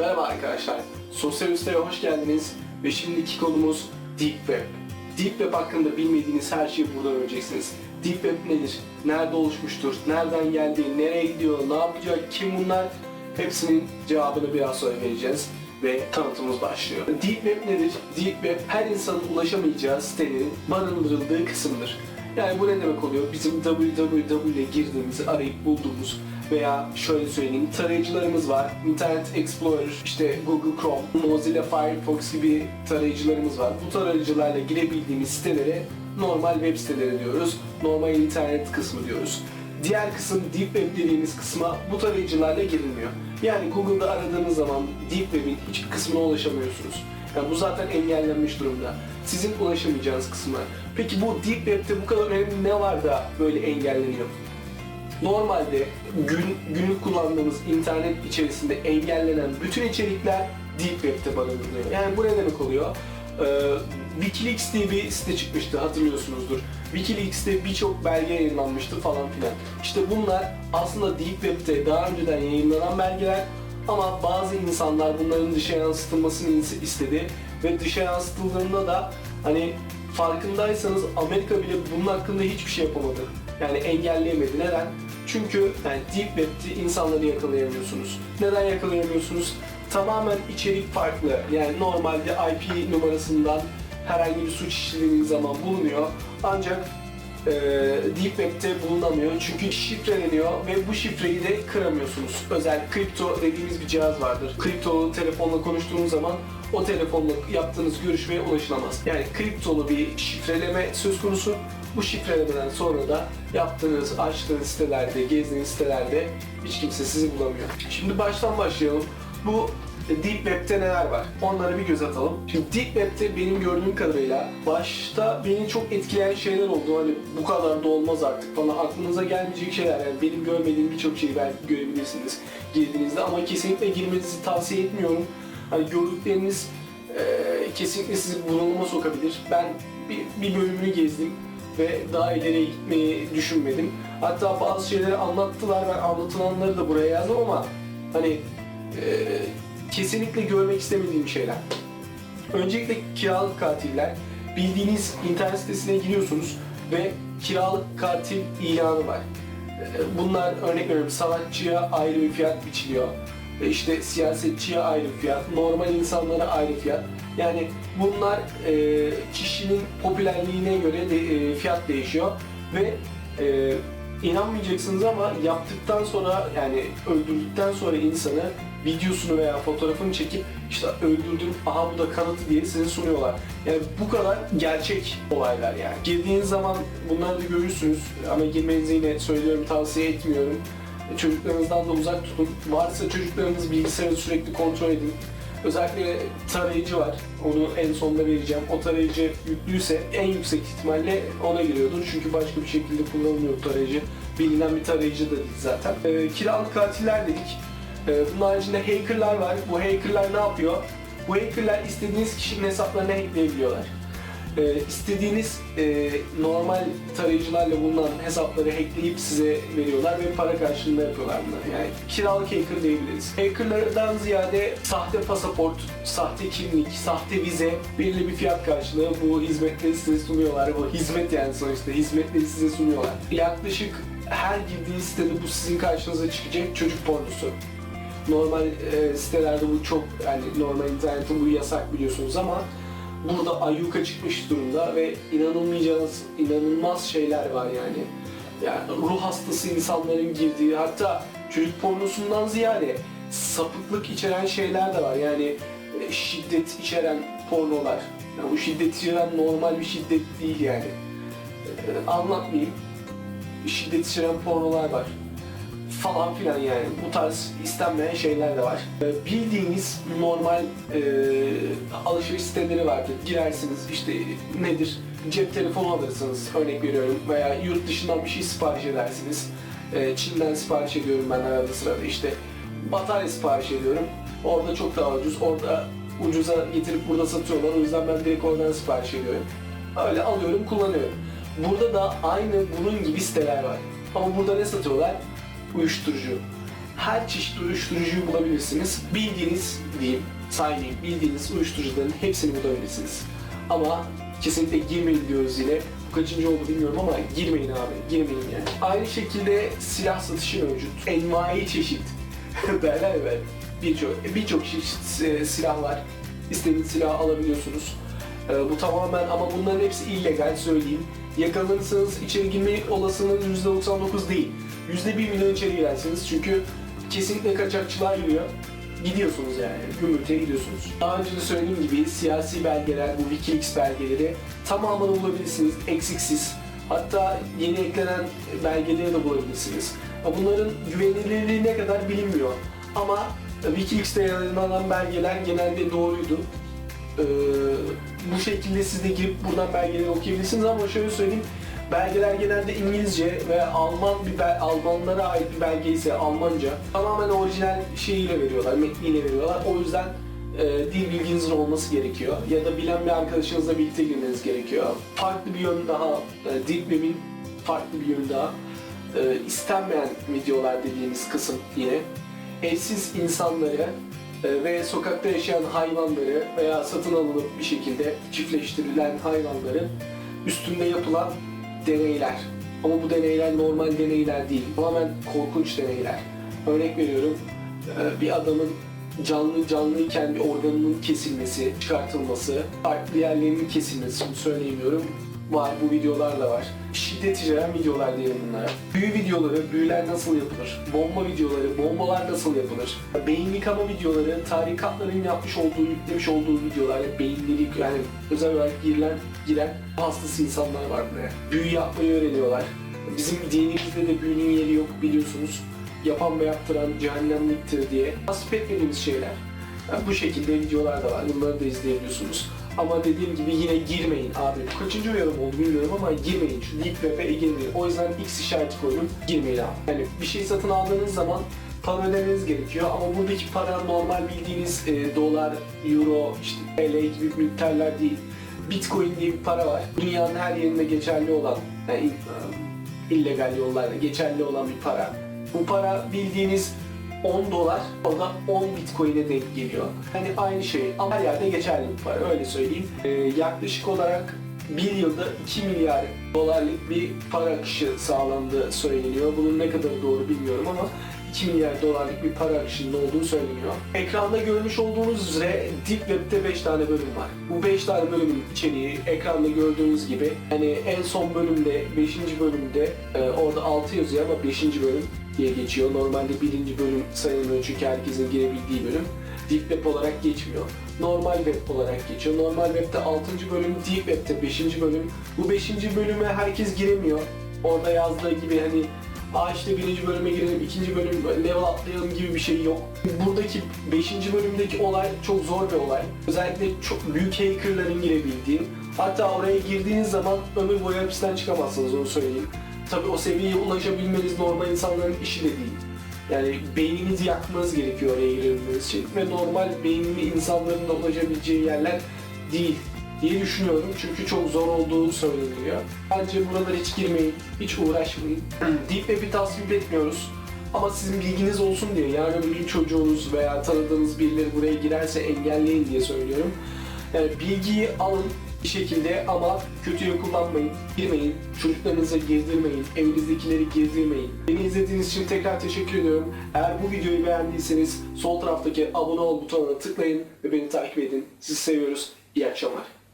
Merhaba arkadaşlar, Sosyal Üste'ye hoş geldiniz ve şimdiki konumuz Deep Web. Deep Web hakkında bilmediğiniz her şeyi burada öğreneceksiniz. Deep Web nedir? Nerede oluşmuştur? Nereden geldi? Nereye gidiyor? Ne yapacak? Kim bunlar? Hepsinin cevabını biraz sonra vereceğiz ve tanıtımımız başlıyor. Deep Web nedir? Deep Web her insanın ulaşamayacağı sitelerin barındırıldığı kısımdır. Yani bu ne demek oluyor? Bizim www ile girdiğimiz, arayıp bulduğumuz veya şöyle söyleyeyim tarayıcılarımız var. Internet Explorer, işte Google Chrome, Mozilla Firefox gibi tarayıcılarımız var. Bu tarayıcılarla girebildiğimiz sitelere normal web siteleri diyoruz. Normal internet kısmı diyoruz. Diğer kısım Deep Web dediğimiz kısma bu tarayıcılarla girilmiyor. Yani Google'da aradığınız zaman Deep Web'in hiçbir kısmına ulaşamıyorsunuz. Yani bu zaten engellenmiş durumda. Sizin ulaşamayacağınız kısımlar. Peki bu Deep Web'te bu kadar önemli ne var da böyle engelleniyor? Normalde gün, günlük kullandığımız internet içerisinde engellenen bütün içerikler Deep Web'te barındırılıyor. Yani bu ne demek oluyor? Ee, Wikileaks diye bir site çıkmıştı hatırlıyorsunuzdur. Wikileaks'te birçok belge yayınlanmıştı falan filan. İşte bunlar aslında Deep Web'te daha önceden yayınlanan belgeler ama bazı insanlar bunların dışa yansıtılmasını istedi ve dışa yansıtıldığında da hani farkındaysanız Amerika bile bunun hakkında hiçbir şey yapamadı. Yani engelleyemedi. Neden? Çünkü yani Deep Web'te insanları yakalayamıyorsunuz. Neden yakalayamıyorsunuz? Tamamen içerik farklı. Yani normalde IP numarasından herhangi bir suç işlediğiniz zaman bulunuyor. Ancak e, Deep Web'te bulunamıyor çünkü şifreleniyor ve bu şifreyi de kıramıyorsunuz. Özel kripto dediğimiz bir cihaz vardır. Kriptolu telefonla konuştuğunuz zaman o telefonla yaptığınız görüşmeye ulaşılamaz. Yani kriptolu bir şifreleme söz konusu. Bu şifrelemeden sonra da yaptığınız, açtığınız sitelerde, gezdiğiniz sitelerde hiç kimse sizi bulamıyor. Şimdi baştan başlayalım. Bu Deep Web'te neler var? Onlara bir göz atalım. Şimdi Deep Web'te benim gördüğüm kadarıyla başta beni çok etkileyen şeyler oldu. Hani bu kadar da olmaz artık falan aklınıza gelmeyecek şeyler. Yani benim görmediğim birçok şeyi belki görebilirsiniz girdiğinizde ama kesinlikle girmenizi tavsiye etmiyorum. Hani gördükleriniz e, kesinlikle sizi bunalıma sokabilir. Ben bir, bir bölümünü gezdim ve daha ileriye gitmeyi düşünmedim. Hatta bazı şeyleri anlattılar. Ben anlatılanları da buraya yazdım ama hani e, kesinlikle görmek istemediğim şeyler. Öncelikle kiralık katiller. Bildiğiniz internet sitesine giriyorsunuz ve kiralık katil ilanı var. E, Bunlar örnek veriyorum sanatçıya ayrı bir fiyat biçiliyor. E, İşte siyasetçiye ayrı fiyat, normal insanlara ayrı fiyat. Yani bunlar e, kişinin popülerliğine göre de, e, fiyat değişiyor ve e, inanmayacaksınız ama yaptıktan sonra yani öldürdükten sonra insanı videosunu veya fotoğrafını çekip işte öldürdüm aha bu da kanıtı diye size sunuyorlar. Yani bu kadar gerçek olaylar yani. Girdiğiniz zaman bunları da görürsünüz ama girmenizi yine söylüyorum tavsiye etmiyorum. Çocuklarınızdan da uzak tutun. Varsa çocuklarınız bilgisayarı sürekli kontrol edin. Özellikle tarayıcı var. Onu en sonunda vereceğim. O tarayıcı yüklüyse en yüksek ihtimalle ona giriyordur. Çünkü başka bir şekilde kullanılıyor bu tarayıcı. Bilinen bir tarayıcı da değil zaten. Ee, kiralık katiller dedik. Ee, bunun haricinde hackerlar var. Bu hackerlar ne yapıyor? Bu hackerlar istediğiniz kişinin hesaplarını hackleyebiliyorlar. Ee, istediğiniz e, normal tarayıcılarla bulunan hesapları hackleyip size veriyorlar ve para karşılığında yapıyorlar bunları. Yani kiralık hacker diyebiliriz. Hackerlardan ziyade sahte pasaport, sahte kimlik, sahte vize belirli bir fiyat karşılığı bu hizmetleri size sunuyorlar. Bu hizmet yani sonuçta hizmetleri size sunuyorlar. Yaklaşık her girdiğiniz sitede bu sizin karşınıza çıkacak çocuk pornosu normal e, sitelerde bu çok yani normal internette bu yasak biliyorsunuz ama burada ayyuka çıkmış durumda ve inanılmayacağınız inanılmaz şeyler var yani. Yani ruh hastası insanların girdiği hatta çocuk pornosundan ziyade sapıklık içeren şeyler de var. Yani e, şiddet içeren pornolar. Yani bu şiddet içeren normal bir şiddet değil yani. E, anlatmayayım. Şiddet içeren pornolar var falan filan yani bu tarz istenmeyen şeyler de var. Ee, Bildiğiniz normal e, alışveriş siteleri vardır. Girersiniz işte nedir? Cep telefonu alırsınız örnek veriyorum veya yurt dışından bir şey sipariş edersiniz. Ee, Çin'den sipariş ediyorum ben arada sırada işte batarya sipariş ediyorum. Orada çok daha ucuz. Orada ucuza getirip burada satıyorlar. O yüzden ben direkt oradan sipariş ediyorum. Öyle alıyorum, kullanıyorum. Burada da aynı bunun gibi siteler var. Ama burada ne satıyorlar? uyuşturucu. her çeşit uyuşturucuyu bulabilirsiniz. Bildiğiniz diyeyim, saymayayım, bildiğiniz uyuşturucuların hepsini bulabilirsiniz. Ama kesinlikle girmeyin diyoruz yine. Bu kaçıncı oldu bilmiyorum ama girmeyin abi, girmeyin yani. Aynı şekilde silah satışı mevcut. Envai çeşit derler ya. Birçok birçok çeşit e, silah var. İstediğiniz silahı alabiliyorsunuz. E, bu tamamen ama bunların hepsi illegal söyleyeyim. Yakalanırsanız içeri girme olasılığınız %99 değil. %1 milyon içeri girersiniz çünkü kesinlikle kaçakçılar giriyor. Gidiyorsunuz yani, gümrüte gidiyorsunuz. Daha önce de söylediğim gibi siyasi belgeler, bu Wikileaks belgeleri tamamını bulabilirsiniz, eksiksiz. Hatta yeni eklenen belgeleri de bulabilirsiniz. Bunların güvenilirliği ne kadar bilinmiyor. Ama Wikileaks'te yayınlanan belgeler genelde doğruydu. Ee, bu şekilde siz de girip buradan belgeleri okuyabilirsiniz ama şöyle söyleyeyim belgeler genelde İngilizce ve Alman bir Almanlara ait bir belge ise Almanca tamamen orijinal şeyiyle veriyorlar, metniyle veriyorlar. O yüzden e, dil bilginizin olması gerekiyor ya da bilen bir arkadaşınızla birlikte girmeniz gerekiyor. Farklı bir yön daha, e, Web'in farklı bir yönü daha. E, istenmeyen videolar dediğimiz kısım yine evsiz insanları e, ve sokakta yaşayan hayvanları veya satın alınıp bir şekilde çiftleştirilen hayvanların üstünde yapılan deneyler. Ama bu deneyler normal deneyler değil. Tamamen korkunç deneyler. Örnek veriyorum, e, bir adamın canlı canlıyken bir organının kesilmesi, çıkartılması, farklı yerlerinin kesilmesi, şimdi söyleyemiyorum. Var, bu videolar da var. Şiddet içeren videolar diyelim bunlara. Büyü videoları, büyüler nasıl yapılır? Bomba videoları, bombalar nasıl yapılır? Beyin yıkama videoları, tarikatların yapmış olduğu, yüklemiş olduğu videolar, beyinleri yani özel olarak girilen, giren hastası insanlar var buraya. Büyü yapmayı öğreniyorlar. Bizim dinimizde de büyünün yeri yok biliyorsunuz. Yapan ve yaptıran cehennemliktir diye tasvip etmediğimiz şeyler. Yani bu şekilde videolar da var. Bunları da izleyebiliyorsunuz. Ama dediğim gibi yine girmeyin abi. Kaçıncı uyarım oldu bilmiyorum ama girmeyin. Şu deep web'e girmeyin. O yüzden X işareti koydum. Girmeyin abi. Yani bir şey satın aldığınız zaman para ödemeniz gerekiyor ama buradaki para normal bildiğiniz e, dolar, euro, işte TL gibi miktarlar değil. Bitcoin diye bir para var. Dünyanın her yerinde geçerli olan, yani illegal yollarla geçerli olan bir para. Bu para bildiğiniz 10 dolar, o da 10 bitcoin'e denk geliyor. Hani aynı şey ama her yerde geçerli bir para öyle söyleyeyim. Ee, yaklaşık olarak bir yılda 2 milyar dolarlık bir para akışı sağlandığı söyleniyor. Bunun ne kadar doğru bilmiyorum ama 2 milyar dolarlık bir para akışının olduğu söyleniyor. Ekranda görmüş olduğunuz üzere Deep Web'de 5 tane bölüm var. Bu 5 tane bölümün içeriği ekranda gördüğünüz gibi hani en son bölümde 5. bölümde e, orada 6 yazıyor ama 5. bölüm diye geçiyor. Normalde birinci bölüm sayılmıyor çünkü herkesin girebildiği bölüm. Deep Web olarak geçmiyor. Normal Web olarak geçiyor. Normal Web'de 6. bölüm, Deep Web'de 5. bölüm. Bu 5. bölüme herkes giremiyor. Orada yazdığı gibi hani Aa işte birinci bölüme girelim, ikinci bölüm level atlayalım gibi bir şey yok. Buradaki 5. bölümdeki olay çok zor bir olay. Özellikle çok büyük hackerların girebildiği. Hatta oraya girdiğiniz zaman ömür boyu hapisten çıkamazsınız onu söyleyeyim. Tabii o seviyeye ulaşabilmeniz normal insanların işi de değil. Yani beyninizi yakmanız gerekiyor oraya girebilmeniz için ve normal beyinli insanların da ulaşabileceği yerler değil diye düşünüyorum çünkü çok zor olduğu söyleniyor. Bence buralara hiç girmeyin, hiç uğraşmayın. Deep Web'i tasvip etmiyoruz. Ama sizin bilginiz olsun diye yarın bir gün çocuğunuz veya tanıdığınız birileri buraya girerse engelleyin diye söylüyorum. Yani bilgiyi alın bir şekilde ama kötüye kullanmayın, girmeyin, çocuklarınıza girdirmeyin, evinizdekileri girdirmeyin. Beni izlediğiniz için tekrar teşekkür ediyorum. Eğer bu videoyu beğendiyseniz sol taraftaki abone ol butonuna tıklayın ve beni takip edin. Sizi seviyoruz. İyi akşamlar.